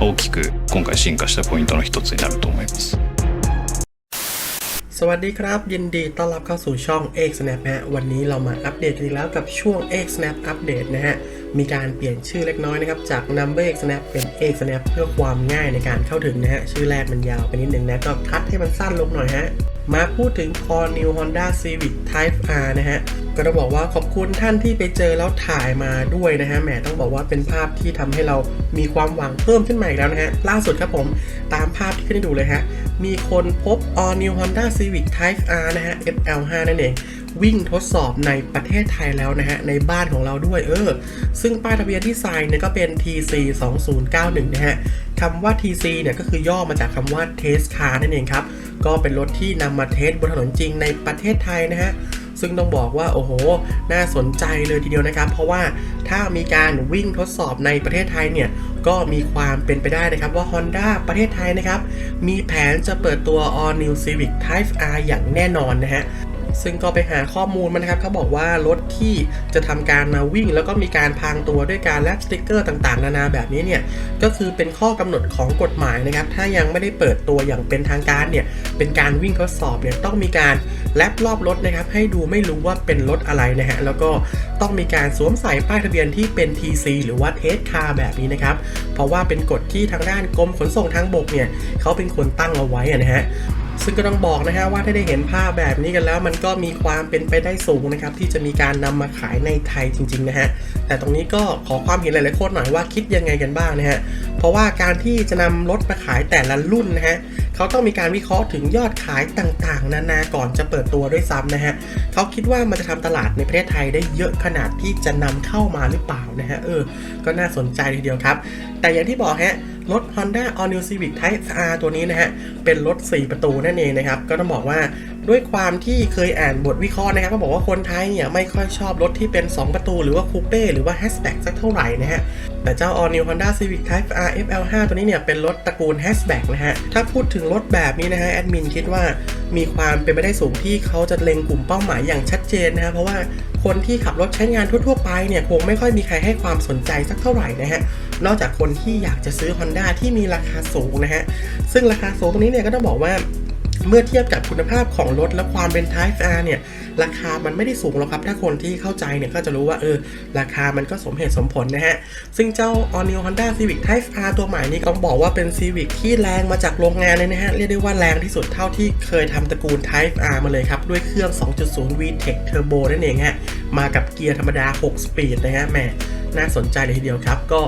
大きく今回進化したポイントの一つになると思います。 สวัสดีครับ ยินดีต้อนรับเข้าสู่ช่อง X Snap นะฮะวันนี้เรามาอัปเดตกันอีกแล้วกับช่วง X Snap อัปเดตนะฮะ มีการเปลี่ยนชื่อเล็กน้อยนะครับ จาก Number X Snap เป็น X Snap เพื่อความง่ายในการเข้าถึงนะฮะ ชื่อแรกมันยาวไปนิดนึงนะ ก็คัดให้มันสั้นลงหน่อยฮะ มาพูดถึง Core New Honda Civic Type R นะฮะ ก็ต้องบอกว่าขอบคุณท่านที่ไปเจอแล้วถ่ายมาด้วยนะฮะ แหมต้องบอกว่าเป็นภาพที่ทำให้เรามีความหวังเพิ่มขึ้นมาอีกแล้วนะฮะ ล่าสุดครับผมตามภาพที่ขึ้นให้ดูเลยฮะ มีคนพบ All New Honda Civic Type R นะฮะ FL5 นั่นเอง วิ่งทดสอบในประเทศไทยแล้วนะฮะ ในบ้านของเราด้วยเออ ซึ่งป้ายทะเบียนที่ใส่เนี่ยก็เป็น TC 2091นะฮะคำว่า TC เนี่ยก็คือย่อมาจากคำว่า Test Car นั่นเองครับ ก็เป็นรถที่นำมาเทสบนถนนจริงในประเทศไทยนะฮะซึ่งต้องบอกว่าโอ้โห น่าสนใจเลยทีเดียวนะครับ เพราะว่าถ้ามีการวิ่งทดสอบในประเทศไทยเนี่ย ก็มีความเป็นไปได้นะครับว่า Honda ประเทศไทยนะครับ มีแผนจะเปิดตัว All New Civic Type R อย่างแน่นอนนะฮะ ซึ่งก็ไปหาข้อมูลมานะครับเขาบอกว่ารถที่จะทำการมาวิ่ง แล้วก็มีการพรางตัวด้วยการแลบสติกเกอร์ต่างๆ นานาแบบนี้เนี่ยก็คือเป็นข้อกำหนดของกฎหมายนะครับ ถ้ายังไม่ได้เปิดตัวอย่างเป็นทางการเนี่ยเป็นการวิ่งทดสอบเนี่ยต้องมีการแลบรอบรถนะครับ ให้ดูไม่รู้ว่าเป็นรถอะไรนะฮะแล้วก็ต้องมีการสวมใส่ป้ายทะเบียนที่เป็น TC หรือว่าเทสคาร์แบบนี้นะครับ เพราะว่าเป็นกฎที่ทางด้านกรมขนส่งทางบกเนี่ยเขาเป็นคนตั้งเอาไว้นะฮะ ซึ่งก็ต้องบอกนะฮะว่าถ้าได้เห็นภาพแบบนี้กันแล้วมันก็มีความเป็นไปได้สูงนะครับที่จะมีการนำมาขายในไทยจริงๆนะฮะแต่ตรงนี้ก็ขอความเห็นหลายๆคนหน่อยว่าคิดยังไงกันบ้างนะฮะเพราะว่าการที่จะนำรถมาขายแต่ละรุ่นนะฮะเขาต้องมีการวิเคราะห์ถึงยอดขายต่างๆ นานาก่อนจะเปิดตัวด้วยซ้ำนะฮะเขาคิดว่ามันจะทำตลาดในประเทศไทยได้เยอะขนาดที่จะนำเข้ามาหรือเปล่านะฮะเออก็น่าสนใจทีเดียวครับ แต่อย่างที่บอกฮะ รถ Honda All New Civic Type R ตัวนี้นะฮะ เป็นรถ 4 ประตูนั่นเองนะครับ ก็ต้องบอกว่าด้วยความที่เคยอ่านบทวิเคราะห์นะครับก็บอกว่าคนไทยเนี่ยไม่ค่อยชอบรถที่เป็น 2 ประตูหรือว่าคูเป้หรือว่าแฮชแบ็กสักเท่าไหร่นะฮะ แต่เจ้า All New Honda Civic Type R FL5 ตัวนี้เนี่ยเป็นรถตระกูลแฮชแบ็กนะฮะ ถ้าพูดถึงรถแบบนี้นะฮะแอดมินคิดว่า มีความเป็นไปได้สูงที่เขาจะเล็งกลุ่มเป้าหมายอย่างชัดเจนนะฮะเพราะว่าคนที่ขับรถใช้งานทั่วๆไปเนี่ยคงไม่ค่อยมีใครให้ความสนใจสักเท่าไหร่นะฮะนอกจากคนที่อยากจะซื้อ Honda ที่มีราคาสูงนะฮะซึ่งราคาสูงตรงนี้เนี่ยก็ต้องบอกว่า เมื่อเทียบกับคุณภาพของรถและความเป็น Type R เนี่ย ราคามันไม่ได้สูงหรอกครับ ถ้าคนที่เข้าใจเนี่ยก็จะรู้ว่าเออ ราคามันก็สมเหตุสมผลนะฮะ ซึ่งเจ้า All New Honda Civic Type R ตัวใหม่นี้ต้องบอกว่าเป็น Civic ที่แรงมาจากโรงงานเลยนะฮะ เรียกได้ว่าแรงที่สุดเท่าที่เคยทำตระกูล Type R มาเลยครับ ด้วยเครื่อง 2.0 VTEC Turbo นั่นเองฮะ มากับเกียร์ธรรมดา 6 สปีดนะฮะแหมน่าสนใจเลยทีเดียวครับ ก็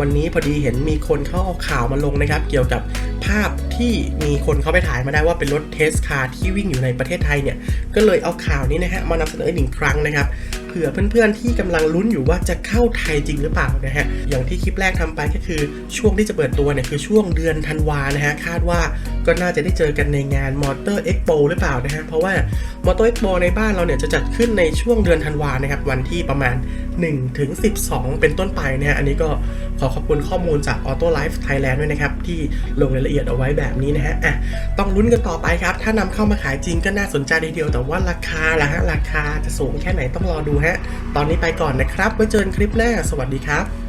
วันนี้พอดีเห็นมีคนเขาเอาข่าวมาลงนะครับ เกี่ยวกับภาพที่มีคนเขาไปถ่ายมาได้ว่าเป็นรถเทสคาร์ที่วิ่งอยู่ในประเทศไทยเนี่ย ก็เลยเอาข่าวนี้นะฮะมานำเสนออีกหนึ่งครั้งนะครับเผื่อเพื่อนๆที่กำลังลุ้นอยู่ว่าจะเข้าไทยจริงหรือเปล่านะฮะอย่างที่คลิปแรกทำไปก็คือช่วงที่จะเปิดตัวเนี่ยคือช่วงเดือนธันวานะฮะคาดว่าก็น่าจะได้เจอกันในงาน Motor Expo หรือเปล่านะฮะเพราะว่า Motor Expo ในบ้านเราเนี่ยจะจัดขึ้นในช่วงเดือนธันวานะครับวันที่ประมาณ1ถึง12 เป็นต้นไปนะฮะอันนี้ก็ขอขอบคุณข้อมูลจาก Auto Life Thailand ด้วยนะครับที่ลงรายละละเอียดเอาไว้แบบนี้นะฮะอะต้องลุ้นกันต่อไปครับ ถ้านำเข้ามาขายจริงก็น่าสนใจทีเดียว แต่ว่าราคาล่ะฮะราคาจะสูงแค่ไหนต้องรอดูฮะ ตอนนี้ไปก่อนนะครับ ไว้เจอกันคลิปหน้า สวัสดีครับ